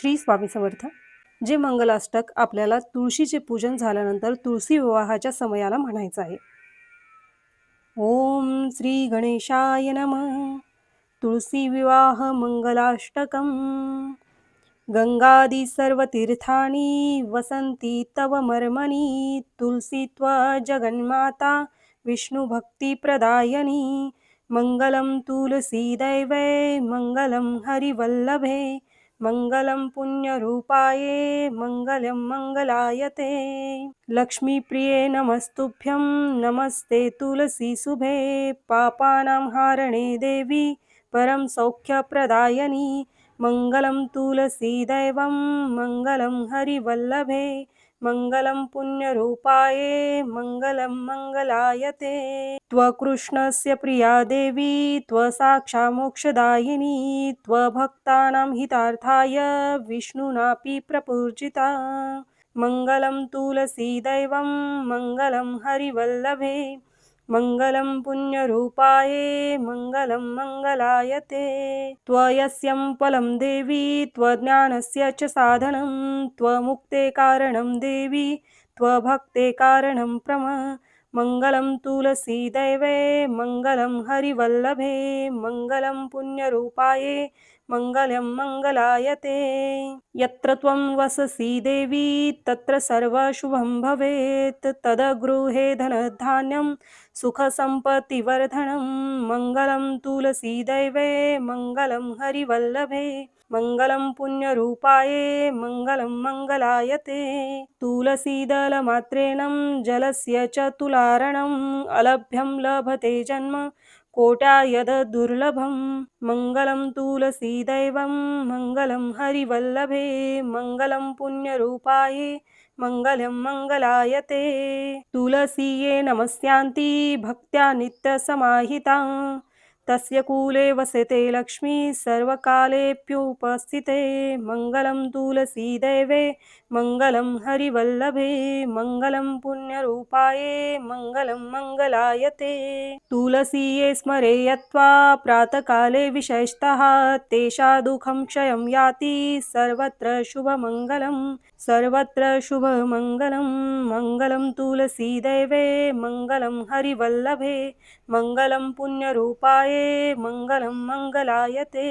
श्री स्वामी समर्थ. जे मंगलाष्टक आपल्याला तुळशीचे पूजन झाल्यानंतर तुळशी विवाहाच्या समयाला म्हणायचं आहे. ओम श्री गणेशाय नम. तुळशी विवाह मंगलाष्टकम. गंगादी सर्व तीर्थानी वसंती तव मर्मणी. तुलसी त्व जगन्माता विष्णू भक्ती प्रदायनी. मंगलम तुलसी दैवे मंगलम हरिवल्लभे. मङ्गलं पुण्यरूपाये मङ्गलं मङ्गलायते। लक्ष्मीप्रिये नमस्तुभ्यं नमस्ते तुलसी शुभे। पापानां हारणे देवी परं सौख्यप्रदायनी। मङ्गलं तुलसीदैवं मङ्गलं हरिवल्लभे। मङ्गलं पुण्यरूपाये मङ्गलं मङ्गलायते। त्वकृष्णस्य प्रिया देवी त्वसाक्षा मोक्षदायिनी त्वभक्तानां हितार्थाय विष्णुनापि प्रपूर्जिता मङ्गलं तुलसीदैवं मङ्गलं हरिवल्लभे। मङ्गलं पुण्यरूपाये मङ्गलं मङ्गलायते। त्वयस्यं फलं देवी त्वज्ञानस्य च साधनं। त्वमुक्ते कारणं देवी त्वभक्ते कारणं प्रम। मङ्गलं तुलसीदैवे मङ्गलं हरिवल्लभे। मङ्गलं पुण्यरूपाये मङ्गलं मङ्गलायते। यत्र त्वं वससि देवी तत्र सर्वशुभं भवेत्। तदगृहे धनधान्यं सुखसम्पत्तिवर्धनं मङ्गलं तुलसीदैवे मङ्गलं हरिवल्लभे मङ्गलं पुण्यरूपाये मङ्गलं मङ्गलायते। तुलसीदलमात्रेण जलस्य च तुलारणम् अलभ्यं लभते जन्म कोट्या यद दुर्लभं मङ्गलं तुलसीदैवं मङ्गलं हरिवल्लभे मङ्गलं पुण्यरूपाये मङ्गलं मङ्गलायते। तुलसीये नमस्यान्ति भक्त्या नित्यसमाहिता। तस्य कूले वसते लक्ष्मी सर्वकालेऽप्युपस्थिते। मङ्गलं तुलसीदेवे मङ्गलं हरिवल्लभे मङ्गलं पुण्यरूपाये मङ्गलं मङ्गलायते। तुलसीये स्मरे यत्वा प्रातःकाले विशेषतः तेषा दुःखं क्षयं याति। सर्वत्र शुभमङ्गलं सर्वत्र शुभमङ्गलं मङ्गलं तुलसीदेवे मङ्गलं हरिवल्लभे मङ्गलं पुण्यरूपाये मङ्गलं मङ्गलायते